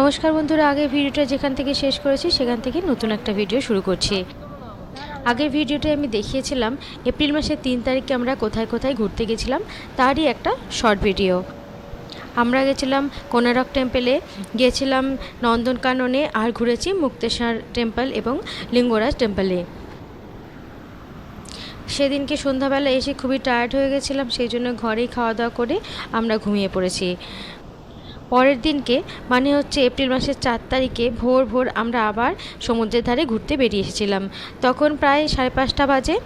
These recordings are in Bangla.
নমস্কার বন্ধুরা, আগের ভিডিওটা যেখান থেকে শেষ করেছি, সেখান থেকে নতুন একটা ভিডিও শুরু করছি। আগের ভিডিওতে আমি দেখিয়েছিলাম, এপ্রিল মাসের তিন তারিখে আমরা কোথায় কোথায় ঘুরতে গেছিলাম, তারই একটা শর্ট ভিডিও। আমরা গেছিলাম কোনারক টেম্পেলে গিয়েছিলাম নন্দনকাননে, আর ঘুরেছি মুক্তেশ্বর টেম্পল এবং লিঙ্গরাজ টেম্পলে। সেদিনকে সন্ধ্যাবেলা এসে খুবই টায়ার্ড হয়ে গেছিলাম, সেই জন্য ঘরেই খাওয়া দাওয়া করে আমরা ঘুমিয়ে পড়েছি। পরের দিনকে মানে হচ্ছে এপ্রিল মাসের চার তারিখে ভোর ভোর আমরা আবার সমুদ্রের ধারে ঘুরতে বেরিয়ে এসেছিলাম। তখন প্রায় সাড়ে পাঁচটা বাজে।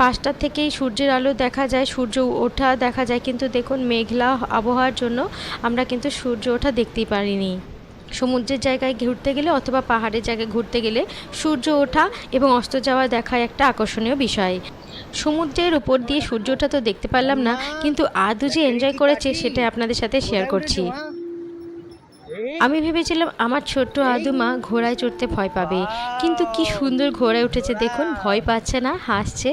পাঁচটার থেকেই সূর্যের আলো দেখা যায়, সূর্য ওঠা দেখা যায়, কিন্তু দেখুন মেঘলা আবহাওয়ার জন্য আমরা কিন্তু সূর্য ওঠা দেখতেই পারিনি। সমুদ্রের জায়গায় ঘুরতে গেলে অথবা পাহাড়ের জায়গায় ঘুরতে গেলে সূর্য ওঠা এবং অস্ত যাওয়া দেখা একটা আকর্ষণীয় বিষয়। সমুদ্রের উপর দিয়ে সূর্য ওঠা তো দেখতে পারলাম না, কিন্তু আদু যে এনজয় করেছে সেটা আপনাদের সাথে শেয়ার করছি। আমি ভেবেছিলাম আমার ছোট্ট আদুমা ঘোড়ায় চড়তে ভয় পাবে, কিন্তু কি সুন্দর ঘোড়ায় উঠেছে দেখুন, ভয় পাচ্ছে না, হাসছে।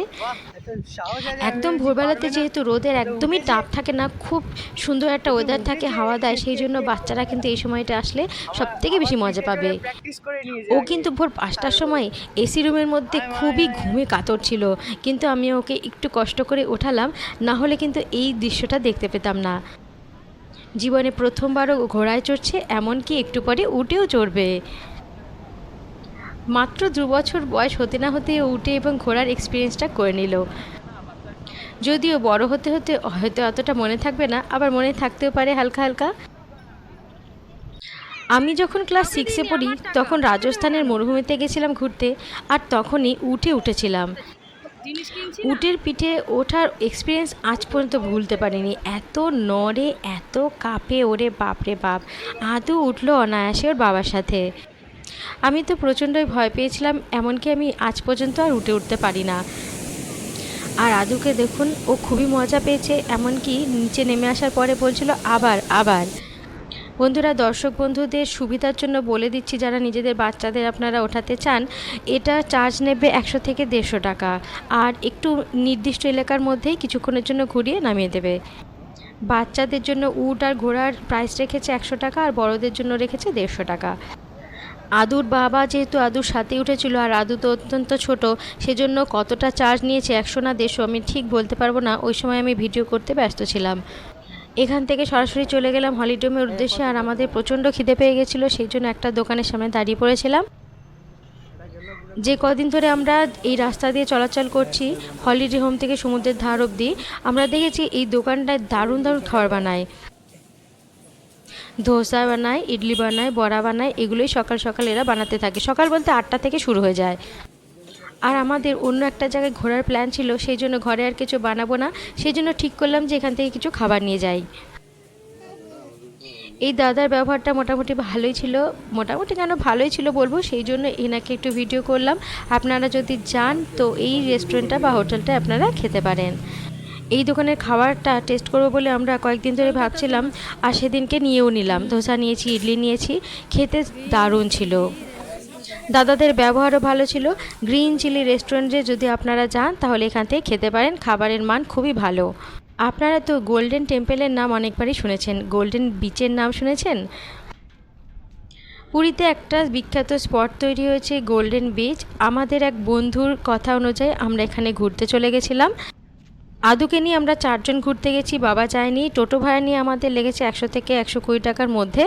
একদম ভোরবেলাতে যেহেতু রোদের একদমই তাপ থাকে না, খুব সুন্দর একটা ওয়েদার থাকে, হাওয়া দেয়, সেই জন্য বাচ্চারা কিন্তু এই সময়টা আসলে সব থেকে বেশি মজা পাবে। ও কিন্তু ভোর পাঁচটার সময় এসি রুমের মধ্যে খুবই ঘুমে কাতর ছিল, কিন্তু আমি ওকে একটু কষ্ট করে ওঠালাম, না হলে কিন্তু এই দৃশ্যটা দেখতে পেতাম না। জীবনে প্রথমবারও ঘোড়ায় চড়ছে, এমনকি একটু পরে উঠেও চড়বে। মাত্র দু বছর বয়স হতে না হতে উঠে এবং ঘোড়ার এক্সপিরিয়েন্সটা করে নিল। যদিও বড় হতে হতে হয়তো অতটা মনে থাকবে না আবার মনে থাকতেও পারে হালকা হালকা। আমি যখন ক্লাস সিক্সে পড়ি তখন রাজস্থানের মরুভূমিতে গেছিলাম ঘুরতে আর তখনই উঠে উঠেছিলাম। উটের পিঠে ওঠার এক্সপিরিয়েন্স আজ পর্যন্ত ভুলতে পারিনি। এত নড়ে এত কাঁপে ওরে বাপরে বাপ আদৌ উঠল অনায়াসে ওর বাবার সাথে। আমি তো প্রচণ্ডই ভয় পেয়েছিলাম, এমনকি আমি আজ পর্যন্ত আর উঠে উঠতে পারি না। আর আদুকে দেখুন, ও খুবই মজা পেয়েছে, এমনকি নিচে নেমে আসার পরে বলছিল, আবার আবার। বন্ধুরা, দর্শক বন্ধুদের সুবিধার জন্য বলে দিচ্ছি, যারা নিজেদের বাচ্চাদের আপনারা ওঠাতে চান, এটা চার্জ নেবে একশো থেকে দেড়শো টাকা। আর একটু নির্দিষ্ট এলাকার মধ্যেই কিছুক্ষণের জন্য ঘুরিয়ে নামিয়ে দেবে। বাচ্চাদের জন্য উট আর ঘোড়ার প্রাইস রেখেছে একশো টাকা, আর বড়দের জন্য রেখেছে দেড়শো টাকা। আদুর বাবা যেহেতু আদুর সাথে উঠেছিল আর আদু তো অত্যন্ত ছোট, সেজন্য কতটা চার্জ নিয়েছে একশো না দেড়শো আমি ঠিক বলতে পারব না। ওই সময় আমি ভিডিও করতে ব্যস্ত ছিলাম। এখান থেকে সরাসরি চলে গেলাম হলিডোমের উদ্দেশ্যে আর আমাদের প্রচণ্ড খিদে পেয়ে গেছিল, সেই জন্য একটা দোকানের সামনে দাঁড়িয়ে পড়েছিলাম। যে কদিন ধরে আমরা এই রাস্তা দিয়ে চলাচল করছি, হলিডে হোম থেকে সমুদ্রের ধার অবধি, আমরা দেখেছি এই দোকানটায় দারুণ দারুণ খাবার বানায়। ধোসা বানায়, ইডলি বানায়, বড়া বানায়, এগুলোই সকাল সকাল এরা বানাতে থাকে। সকাল বলতে আটটা থেকে শুরু হয়ে যায়। আর আমাদের অন্য একটা জায়গায় ঘোরার প্ল্যান ছিল, সেই জন্য ঘরে আর কিছু বানাবো না। সেই জন্য ঠিক করলাম যে এখান থেকে কিছু খাবার নিয়ে যাই। এই দাদার ব্যবহারটা মোটামুটি ভালোই ছিল। মোটামুটি কেন ভালোই ছিল বলব, সেই জন্য এনাকে একটু ভিডিও করলাম। আপনারা যদি যান, তো এই রেস্টুরেন্টটা বা হোটেলটা আপনারা খেতে পারেন। এই দোকানের খাবারটা টেস্ট করব বলে আমরা কয়েকদিন ধরে ভাবছিলাম, আর সেদিনকে নিয়েও নিলাম। ধোসা নিয়েছি, ইডলি নিয়েছি, খেতে দারুণ ছিল। দাদাদের ব্যবহারও ভালো ছিল। গ্রিন চিলি রেস্টুরেন্টে যদি আপনারা যান, তাহলে এখান থেকে খেতে পারেন। খাবারের মান খুবই ভালো। আপনারা তো গোল্ডেন টেম্পেলের নাম অনেকবারই শুনেছেন। গোল্ডেন বিচের নাম শুনেছেন? পুরীতে একটা বিখ্যাত স্পট তৈরি হয়েছে গোল্ডেন বিচ আমাদের এক বন্ধুর কথা অনুযায়ী আমরা এখানে ঘুরতে চলে গেছিলাম। আদুকে নিয়ে আমরা চারজন ঘুরতে গেছি বাবা যায়নি টোটো ভাড়া নিয়ে আমাদের লেগেছে একশো থেকে একশো কুড়ি টাকার মধ্যে।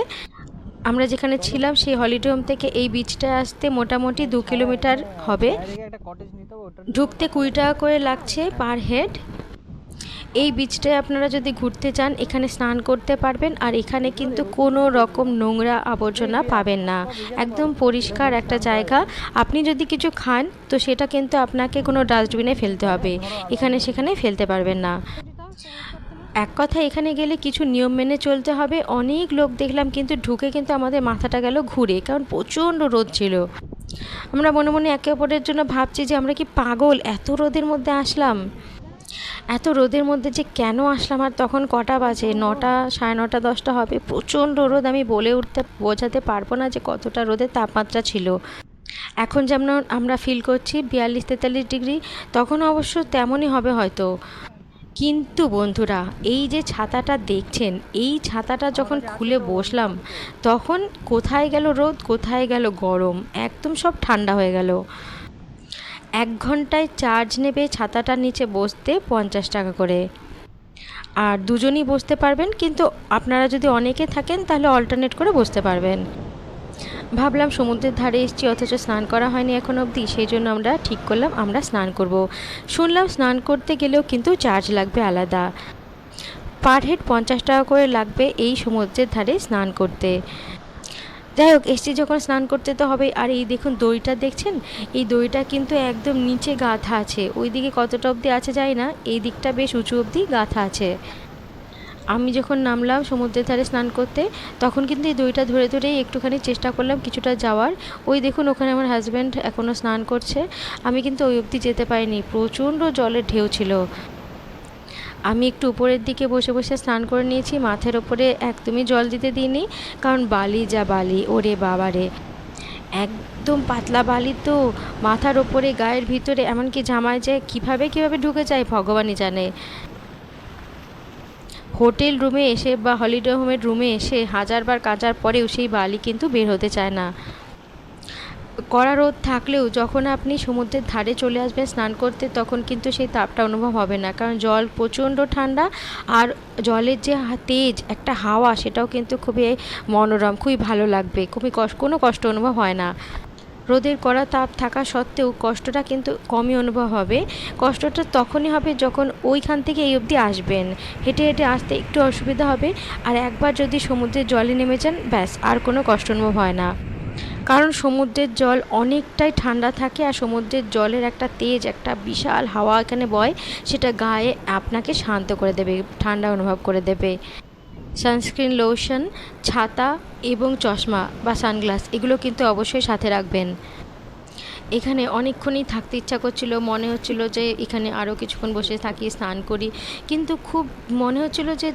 আমরা যেখানে ছিলাম সেই হলিডে হোম থেকে এই বিচটা আসতে মোটামুটি দু কিলোমিটার হবে। ঢুকতে কুড়ি টাকা করে লাগছে পার হেড এই বিচটায় আপনারা যদি ঘুরতে চান, এখানে স্নান করতে পারবেন আর এখানে কিন্তু কোনো রকম নোংরা আবর্জনা পাবেন না। একদম পরিষ্কার একটা জায়গা। আপনি যদি কিছু খান, তো সেটা কিন্তু আপনাকে কোনো ডাস্টবিনে ফেলতে হবে। এখানে সেখানে ফেলতে পারবেন না। এক কথা, এখানে গেলে কিছু নিয়ম মেনে চলতে হবে। অনেক লোক দেখলাম কিন্তু ঢুকে কিন্তু আমাদের মাথাটা গেল ঘুরে, কারণ প্রচণ্ড রোদ ছিল। আমরা মনে মনে একে অপরের জন্য ভাবছি যে আমরা কি পাগল? এত রোদের মধ্যে আসলাম। এত রোদের মধ্যে যে কেন আসলাম আর তখন কটা বাজে? নটা সাড়ে নটা দশটা হবে। প্রচণ্ড রোদ আমি বলে উঠতে বোঝাতে পারব না যে কতটা রোদের তাপমাত্রা ছিল। এখন যেমন আমরা ফিল করছি বিয়াল্লিশ তেতাল্লিশ ডিগ্রি তখন অবশ্য তেমনই হবে হয়তো। কিন্তু বন্ধুরা এই যে ছাতাটা দেখছেন এই ছাতাটা যখন খুলে বসলাম তখন কোথায় গেল রোদ কোথায় গেল গরম? একদম সব ঠান্ডা হয়ে গেল। এক ঘন্টায় চার্জ নেবে ছাতাটার নিচে বসতে পঞ্চাশ টাকা করে। আর দুজনই বসতে পারবেন, কিন্তু আপনারা যদি অনেকে থাকেন তাহলে অল্টারনেট করে বসতে পারবেন। ভাবলাম সমুদ্রের ধারে এসেছি, অথচ স্নান করা হয়নি এখন অবধি, সেই জন্য আমরা ঠিক করলাম আমরা স্নান করব। শুনলাম স্নান করতে গেলেও কিন্তু চার্জ লাগবে আলাদা। পার হেড পঞ্চাশ টাকা করে লাগবে এই সমুদ্রের ধারে স্নান করতে। যাই হোক, এসছি যখন স্নান করতে তো হবে আর এই দেখুন দইটা দেখছেন? এই দইটা কিন্তু একদম নিচে গাঁথা আছে। ওই দিকে কতটা অবধি আছে যায় না, এই দিকটা বেশ উঁচু অবধি গাঁথা আছে। আমি যখন নামলাম সমুদ্রের ধারে স্নান করতে, তখন কিন্তু এই দইটা ধরে ধরেই একটুখানি চেষ্টা করলাম কিছুটা যাওয়ার। ওই দেখুন, ওখানে আমার হাজব্যান্ড এখনও স্নান করছে। আমি কিন্তু ওই অবধি যেতে পারিনি। প্রচণ্ড জলের ঢেউ ছিল। আমি একটু উপরের দিকে বসে বসে স্নান করে নিয়েছি, মাথার ওপরে একদমই জল দিতে দিইনি, কারণ বালি যা বালি, ওরে বাবারে একদম পাতলা বালি তো, মাথার ওপরে, গায়ের ভিতরে, এমনকি জামায় যে কীভাবে কীভাবে ঢুকে যায় ভগবানই জানে। হোটেল রুমে এসে বা হলিডে হোমের রুমে এসে হাজারবার কাচার পরেও সেই বালি কিন্তু বের হতে চায় না। কড়া রোদ থাকলেও যখন আপনি সমুদ্রের ধারে চলে আসবেন স্নান করতে, তখন কিন্তু সেই তাপটা অনুভব হবে না। কারণ জল প্রচণ্ড ঠান্ডা আর জলের যে তেজ, একটা হাওয়া, সেটাও কিন্তু খুবই মনোরম, খুবই ভালো লাগবে। খুবই কষ্ট কোনো কষ্ট অনুভব হয় না। রোদের কড়া তাপ থাকা সত্ত্বেও কষ্টটা কিন্তু কমই অনুভব হবে। কষ্টটা তখনই হবে যখন ওইখান থেকে এই অবধি আসবেন। হেঁটে হেঁটে আসতে একটু অসুবিধা হবে। আর একবার যদি সমুদ্রের জলে নেমে যান, ব্যাস, আর কোনো কষ্ট অনুভব হয় না। কারণ সমুদ্রের জল অনেকটাই ঠান্ডা থাকে আর সমুদ্রের জলের একটা তেজ, একটা বিশাল হাওয়া এখানে বয়, সেটা গায়ে আপনাকে শান্ত করে দেবে, ঠান্ডা অনুভব করে দেবে। সানস্ক্রিন লোশন, ছাতা এবং চশমা বা সানগ্লাস, এগুলো কিন্তু অবশ্যই সাথে রাখবেন। এখানে অনেকক্ষণই থাকতে ইচ্ছা করছিল, মনে হচ্ছিল যে এখানে আরও কিছুক্ষণ বসে থাকি, স্নান করি, কিন্তু খুব মনে হচ্ছিল যে